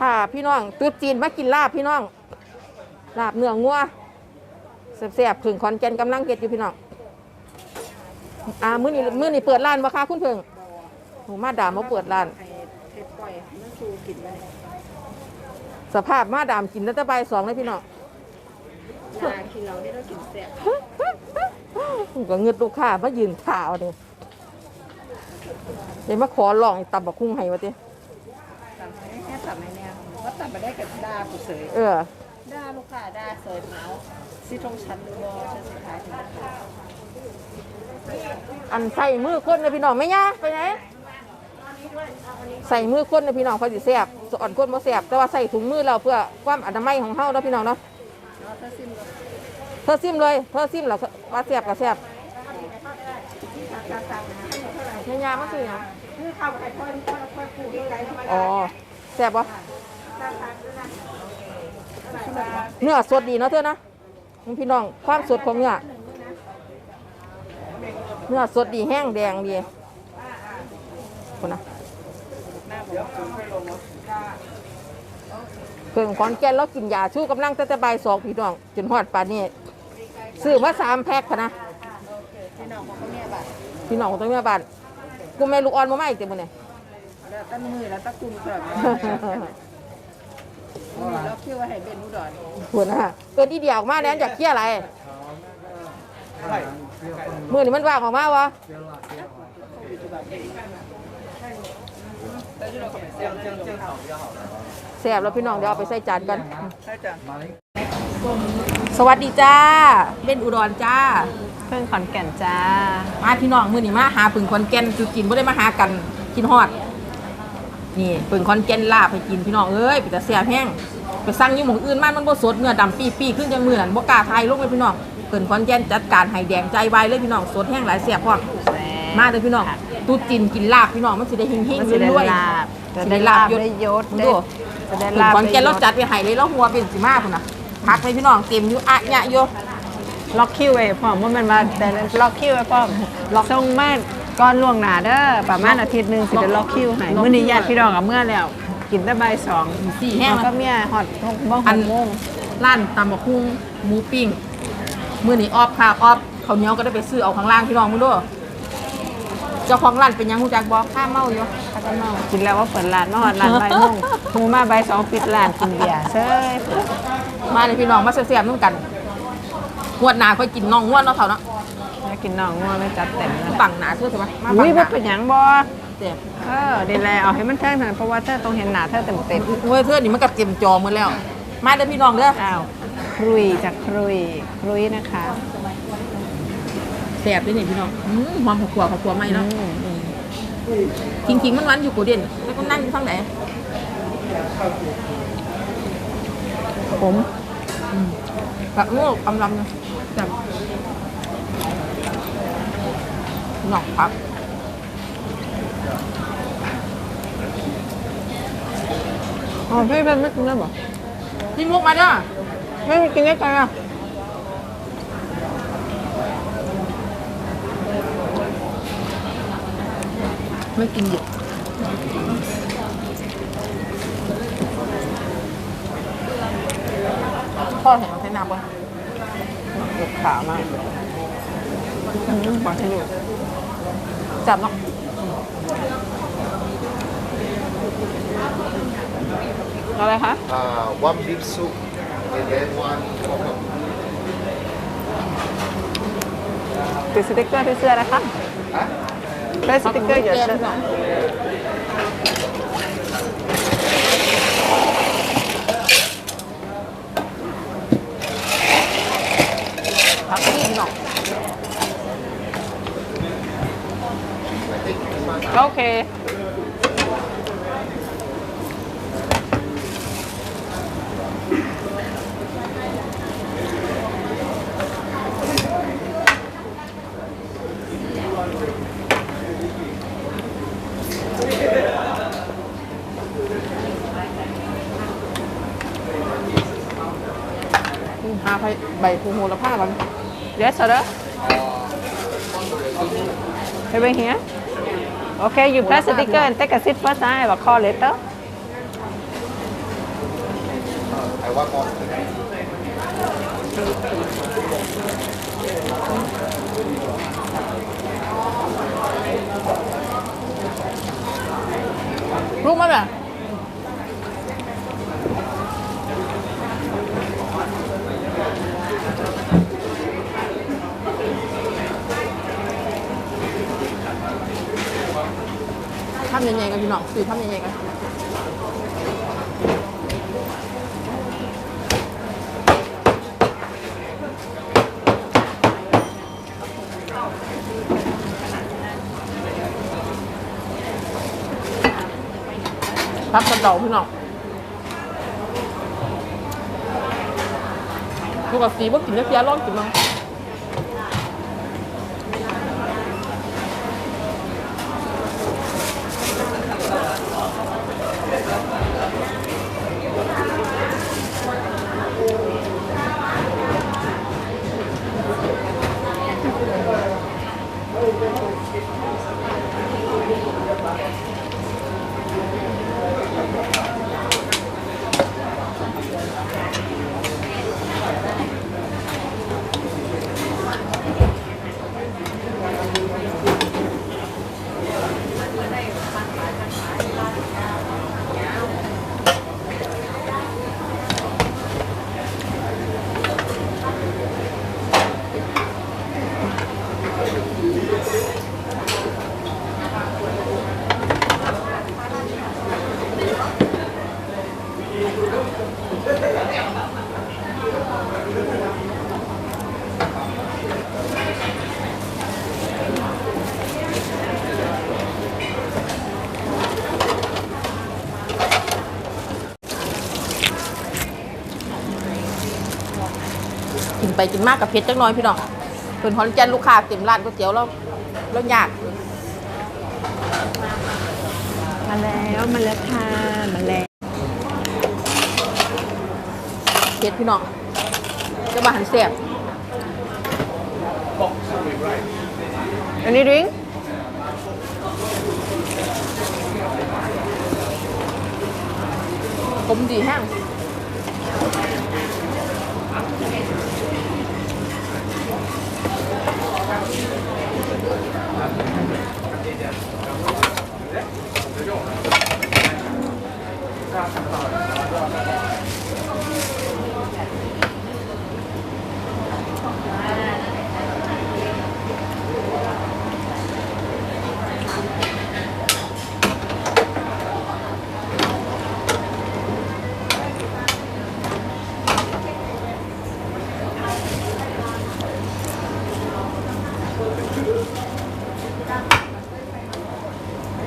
ค่ะพี่น้องตุ๊ดจีนมากินลาบพี่น้องลาบเนื้องัวแซ่บๆผึ่งคอนแกนกำลังเก็ดอยู่พี่น้องอ่ามื้อนี้มื้อนี้เปิดร้านบ่คะคุณเพิ่งโหมาดามมาเปิดร้านให้ปล่อยให้มันชูกินไปสภาพมาดามกินตั้งแต่บ่ายสองเลยพี่น้องยากินเราได้เรากินแซ่บก็เงืดลูกค้ามายืนข่าวเนี่ยเดี๋ยวมาขอลองตับบักคุ้งให้วะติตับให้แค่ตับในแน วว่าตับไปได้กับด่าผู้เสยเออด่าลูกค้าด่าเสยเมาสิตรงชั้นหรือบ่ชั้นสุดท้ายถึงลูกค้าอันใส่มือคนนะพี่น้องไม่ยากไปไหนใส่มือคนนะพี่น้องพอสิแซ่บสอนคนบ่แซ่บแต่ว่าใส่ถุงมือเราเพื่อความอนามัยของเฮาเนาะพี่น้องเนาะเนาะถ้าสิ้นก็เธอซิมเลยเธอซิมแล้วว่าแซ่บก็แซ่บตาตานะไม่ยากมันคือหยังคือเข้าไปพ่อพ่อพ่อปู่ที่ไกลธรรมอ๋ดาอแซ่บบ่ เนื้อสดดีเนาะเธอนะพี่น้องความสดของเนื้อเนื้อสดดีแห้งแดงดีคนนะหน้าผมสูงไปลงเนาะเพิ่งขอนแก่นแล้วกินยาชูกำลังตั้งแต่บ่ายสองพี่น้องจนฮอดป่านนี้ซื้อมาสามแพ็คพะนะพี่น้องของเขาเนี่ยแบบพี่น้องตรงเนี้ยบ้านกูแม่ลูกอ่อนมาไม่อีกเต็มมือเนี่ยแล้วตั้งมือแล้วตะกุมเกิด แล้วคิดว่าให้เป็นอุดรหัวหน้าเกินที่เดียวออกมาแล้วอยากเคลียร์อะไรมือนี่มันว่างออกมาวะแซ่บแล้วพี่น้องเดี๋ยวเอาไปใส่จานกันใช่จ้ะสวัสดีจ้าเล่นอุดรจ้า เพิ่งขอนแก่นจ้า มาพี่น้องมือนี่มาหาปึงคอนแก่นจุกินไม่ได้มาหากันกินฮอด นี่ปึงคอนแก่นลาบให้กินพี่น้องเอ้ยไปแต่เสียแห้งไปสั่งอยี่หมองอื่นมามันบ่สดเนื้อดำปีปีๆขึ้นจังมือนั่นบ่กล้าทายลงเลยพี่น้องเปิ่นคอนแก่นจัดการให้แดงใจไวเลยพี่น้องสดแห้งหลายเสียบพร้อมมาเลยพี่น้องตูจินกินลาบพี่น้องมันสิได้เฮงมันๆจะได้รวยลาบๆจะสิได้ได้ลาลาบบยศได้ยศมึงได้ดูจะได้ปึงลาบคอนแก่นเราได้ยศจัดไปให้เลยแล้วหัวเป็นสิมาพุ่นน่ะพักเลยพี่น้องเต็มอยู่อะยะอยู่ล็อกคิวไว้พร้อมว่ามันมาแต่ล็อกคิวไว้พร้อมล็อกส่งมาก่อนล่วงหน้าเด้อประมาณอาทิตย์หนึงสิได้ล็อกคิวให้มื้อนี้ญาติพี่น้องกับเมื่อแล้ว กินแต่บ่ายสองสี่แห้งแล้วแล้ก็วเมียฮอดหกโมงหอันกโมงร้านตำบักหุ่งหมูปิ้งมื้อนี้ออบค่ะออบข้าวเหนียวก็ได้ไปซื้อเอาข้างล่างพี่น้องมึงดูเจ้าของร้านเป็นหยังฮู้จักบ่ข้าเมาอยู่ข้าก็เมากินแล้วว่าเปิดร้านมาฮอดร้านบ่ายโมงหมูมาบ่ายสองปิดร้านกินเบียร์เซ้ยมาเลยพี่น้องมาแซ่บๆนำกันงวดหน้าค่อยกินน้องงวดเนาะเฒ่าเนาะแล้ว กินน้องงัวไม่จัดเต็มแล้วฝั่งหน้าเชื่อใช่ไหมมาอุ้ฝั่ยงหบ่น้าเป็นหยังบ่เด้อเออดีแล้วเอาให้มันแท่งหน่อยเพราะว่าเธอต้องเห็นหน้าเธอเต็มเต็มโอ้ยเธอนี่มันก็เต็มจอหมดแล้ว มาเด้อพี่น้องเด้อๆอ้าวครุยจากครุยครุยนะคะแซ่บด้วยนี่พี่น้องอืมหอมข้าวคั่วข้าวคั่วไหมเนาะอืมทิ้งๆมันหวานอยู่กูเด่นแล้วก็นั่งอยู่ทางไหนผมกับโอ้กำลังจัง หนอกครับอ๋อพี่เป็นไม่กินได้หรอพี่มุกมาเด้อไม่กินได้ไงอะไม่กินเยอะพ่อเห็นเราใช้น้ำป่ะเดือดขาวมากอืมบอกให้ดู จับเนาะอะไรคะ uh, one beef soup and then one ติดสติ๊กเกอร์ที่เสื้อนะคะได้สติ๊กเกอร์เยอะเสื้อ พักนี่หน่อย โอเคหาไปใบภูโหระพากัน Yes sir Over here Okay you press sticker and take a seat first I will call later one more. รู้ไทำยังไงกันพับกระเดาพี่น้องปกติว่ากินแล้วเสียร้อนกินมั้ง ไปกินมากกับเพชรจังน้อยพี่น้องเป็นฮอนแกนลูกค้าเต็มร้านก๋วยเตี๋ยวแล้วแล้วยากมาแล้วมาแล้วค่ะมาแล้วเพชรพี่น้องจะมาหันเสียบอันนี้ดริงผมดีแห้ง 何?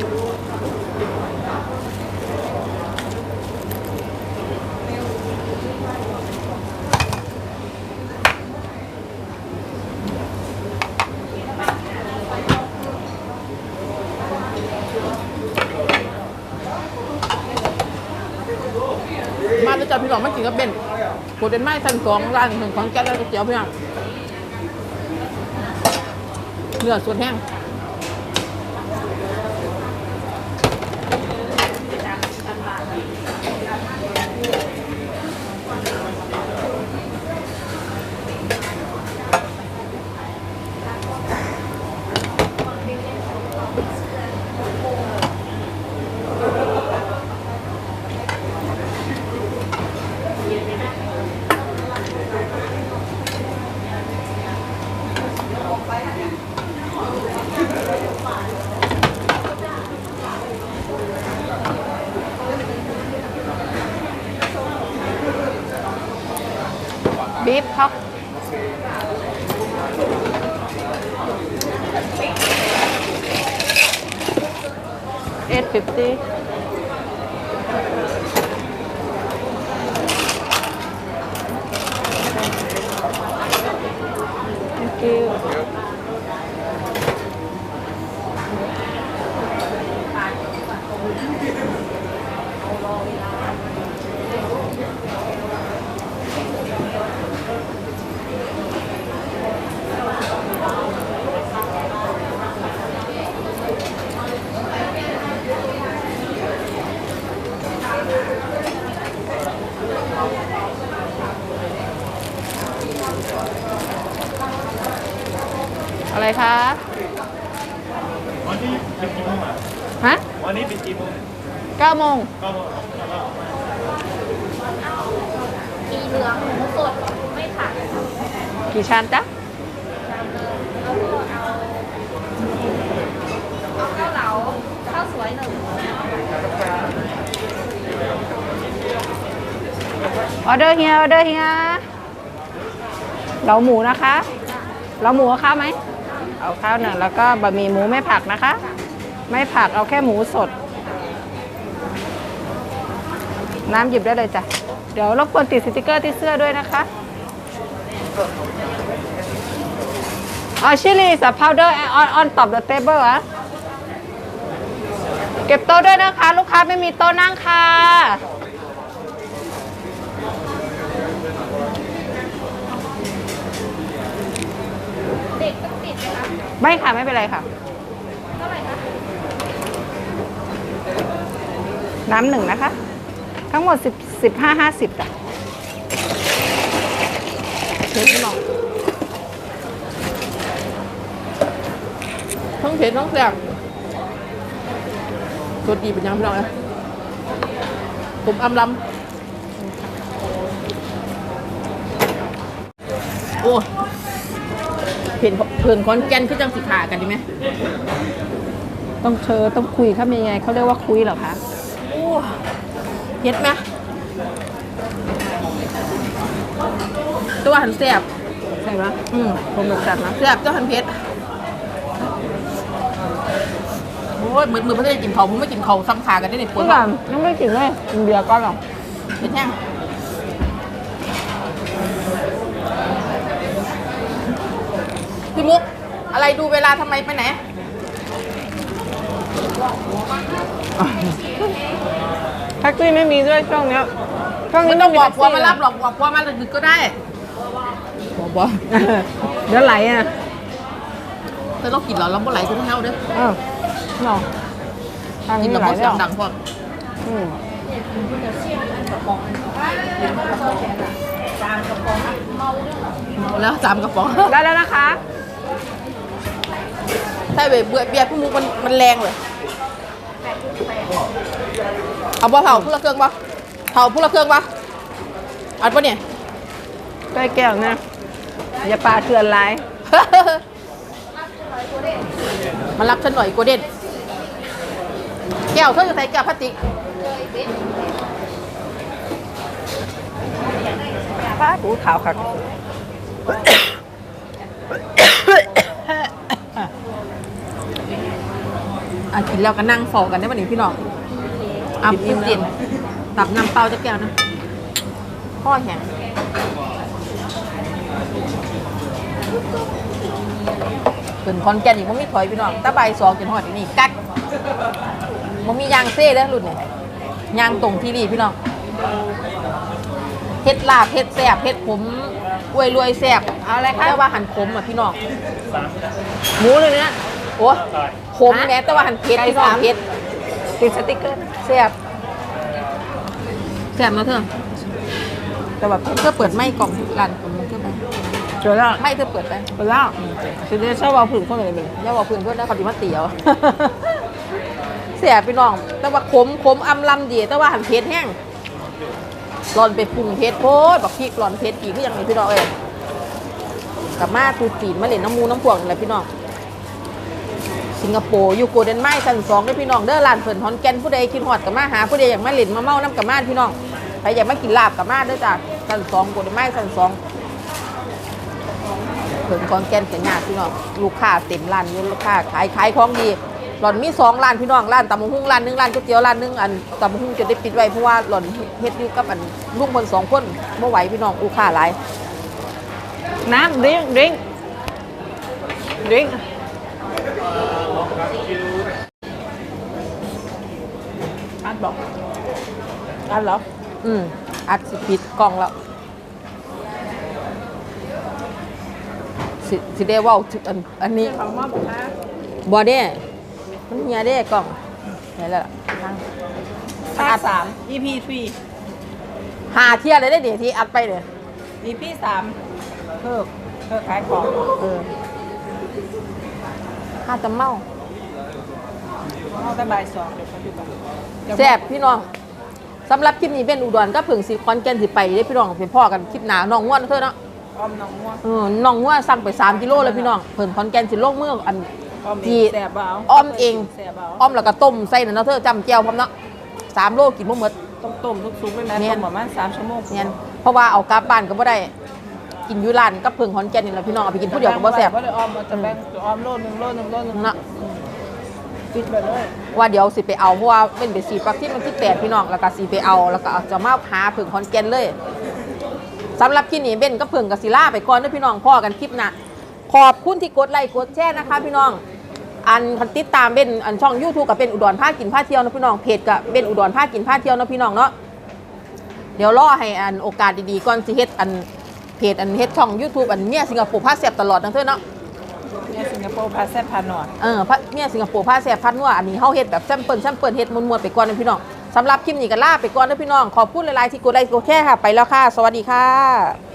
มาแล้วจ้ะพี่น้องมากินกับเบนโคเดนไม้ชั้นสองร้านหนึ่งของแก๊สแล้วก๋วยเตี๋ยวพี่น้องเนื้อส่วนแห้ง Eight fifty. งก็โมงมีเหลืองหมูสดไม่ผักกี่ชามจ๊ะเอาเกาเหลาข้าวสวยหนึ่งออเดอร์เฮียออเดอร์เฮียเราหมูนะคะเราหมูเอาข้าวไหมเอาข้าวหนึ่งแล้วก็บะหมี่หมูไม่ผักนะคะ ไม่ผักเอาแค่หมูสด น้ำหยิบได้เลยจ้ะ เดี๋ยวรบกวนติดสติกเกอร์ที่เสื้อด้วยนะคะอ๋อชิลลี่สับพาวเดอร์ออนออนตอบเดอะเทเบิลอะเก็บโต๊ะด้วยนะคะ ลูกค้าไม่มีโต๊ะนั่งค่ะเด็กต้องติดไหมคะไม่ค่ะ ไม่เป็นไรค่ะเท่าไหร่คะน้ำหนึ่งนะคะ ทั้งหมด10 15 50จ้ะเผ็ดพี่น้องทั้งเผ็ดทั้งแซ่บสดดีเป็นยังพี่น้องเอ้ยผมอำลำโอ้เห็นเพื่อนคอนแกนคือจังสิขากันดีไหม ต้องเชอต้องคุยครับยังไงเขาเรียกว่าคุยเหรอคะโอ้ เผ็ดไหมตัวหันแซ่บใช่ไหมอืมผมแบบจัดนะแซ่บตัวหันเผ็ดโอ้ยมือมือเพื่อนกินเขาวผมไม่กินเขาวซ้ำขากันได้ในปวพี่ดก่อนยังไม่กินเลยกินเบียร์ก่อนหรอเผ็ดแห้งพี่มุก อะไรดูเวลาทำไมไปไหน แท็กซี่ไม่มีด้วยช่วงเนี้ยช่วงไม่นี้ต้องบอกผัวแท็กซี่มารับหรอกบอกผัวมาดึกก็ได้บอกบอกเดี๋ยวไหลอะแต่เรากินเหรอเราบ่ไหลถึงเท้าเด้ออ้าวเนาะทางกินี้นไหแบลบบ่แล้เสียวงดังพวกอืมแล้วสามกระป๋อง ได้แล้วนะคะใช่เว้ยเบื่อเบียร์พี่มุกมันมันแรงเลย เอาบ่เผาพูดละเครื่องปะเผาพูดละเครื่องปะอัดปะเนี่ยใกล้แก้วนะอย่าปลาเถื่อนไรมารับฉันหน่อยโกเด้นแก้วเธอจะใส่แก้วพลาสติกป้าดูขาวค่ะอะกินแล้วก็นั่งฟอกันได้ปะเนี่ยพี่น้อง อะกินเย็นตับน้ำเปล่าจะแก้วนะพ่อแห้งเป็นคอนแกนอีกมันมีถอยพี่น้องตะใบายสองจนหอดอีนี่กักมันมียางเซ่แล้วรุ่นเนี่ยยางตรงที่นี่พี่น้องเฮ็ดลาบเฮ็ดแซ่บเฮ็ดผมอวยรวยแซ่บเอาอะไรคะแต่ว่าหันขมอะพี่น้องหมูเลยเนี่ยโอ้ขมแม้แต่ว่าหันเผ็ดพี่น้องเผ็ด ติดสติ๊กเกอร์แซ่บแซ่บเนาะเธอแต่แบบเธอเปิดไม่กล่องร้านของมึงเธอไปเจอแล้วไม่เธอเปิดไปเจอแล้วฉันจะชอบเอาผึ่งเข้าไปเลยอย่าบอกเพื่อนเพื่อนนะเขาดีมาเตี๋ยวแซ่บพี่น้อง แต่ว่าขมขมอำลำดีแต่ว่าหันเผ็ดแห้งร้อนไปปรุงเผ็ดโพดบักพริกร้อนเผ็ดอีกคือยังไงพี่น้องเอ้ยกลับมาตูจีนมาเล่นน้ำมูน้ำพวกนี่แหละพี่น้อง สิงคโปร์อยู่โกลเด้นไม้ชั้นสองได้พี่น้องเด้อร้านเฟินฮอนแกนผู้ใดคิดฮอดกับมาหาผู้ใดอยากมาเล่นมาเมาน้ำกับมาพี่น้องใครอยากมากินลาบกับมาเด้อจ้ะชั้นสองโกลเด้นไม้ชั้นสองเฟินฮอนแกนเป็นญาติพี่น้องลูกค้าเต็มร้านอยู่ลูกค้าขายขายของดีหล่อนมีสองร้านพี่น้องร้านตำบักหุ่งร้านหนึงร้านก๋วยเตี๋ยวร้านหนึงอันตำบักหุ่งจะได้ปิดไว้เพราะว่าหล่อนเฮ็ดอยู่กับอันลูกคนสองคนเมื่อไหวพี่น้องลูกค้าหลายน้ำดื่มดื่มดื่ม อัดบอกอัดเหรอ อืม อัดสิปิดกล้องแล้ว สิสิได้เว่าถึงอันอันนี้เขามาบอกว่าบอเด้มันเฮียเด้กล้องไหนแล้วล่ะทางภาคสาม EP หาเทียเลยได้เดี๋ยวที่อัดไปเลย3 EP สามเพิ่มเพิ่มขายของเออข้าจะเมา เอาแต่บ่ายสองเดี๋ยวเขาดูกันแซ่บพี่น้องสำหรับคลิปนี้เป็นอุดรก็เพิ่งสิคอนแกนสิไปได้พี่น้องไปพ่อกันคลิปหนาน้องง่วนเธอเนาะอ้อมน้องม่วงเออน้องง่วนสั่งไป 3 กิโลเลยพี่น้องเพิ่นคอนแกนสิลงเมื่ออัน อ้อมจีแซ่บเบาอ้อมเองแซ่บเบาอ้อมแล้วก็ต้มใส่นั่นเนาะเธอจำแก้วพร้อมเนาะสามโลกินบ่หมด ต้องต้มทุกซุปเลยนะเนี่ยต้มประมาณ3ชั่วโมงเนี่ยเพราะว่าเอากลับบ้านก็บ่ได้กินอยู่ร้านก็เพิ่งคอนแกนนี่แหละพี่น้องเอาไปกินผู้เดียวก็บ่แซ่บ บ่ได้อ้อมมันจะแบ่งอ้อมโลนึงโลนึงโลนึงเนาะปิดไปเลย ว่าเดี๋ยวสิไปเอาเพราะว่าเป็นไปสีปักที่มันที่แปดพี่น้องแล้วก็สีไปเอาแล้วก็จะมาหาเพิ่งคอนแกนเลยสำหรับคลิปนี้เบนก็เพิ่งกับศิลาไปก่อนด้อพี่น้องพ่อกันคลิปนะขอบคุณที่กดไลค์กดแชร์นะคะ พี่น้อง อันคนติดตามเป็นอันช่อง YouTube กับเป็นอุดรภาคกินผ้าเที่ยวนะพี่น้องเพจกับเป็นอุดรภาคกินผ้าเที่ยวนะพี่น้องเนาะเดี๋ยวรอให้อันโอกาสดีๆก่อนสิเฮ็ดอันเพจอันเฮ็ดช่อง YouTube อันเมียสิงคโปร์พาแซ่บตลอดนะเธอเนาะ งคโปร์พาแซ่บพาหนอดเออพระเนี่ยสิงคโปร์ผ้าแซ่บพัดนัวอันนี้เฮาเฮ็ดแบบแซมเปิลแซมเปิลเฮ็ดมวนๆไปก่อนนะพี่น้องสำหรับคลิปนี้ก็ลาไปก่อนนะพี่น้องขอบคุณหลายๆที่กดไลค์กดแชร์ค่ะไปแล้วค่ะ สวัสดีค่ะ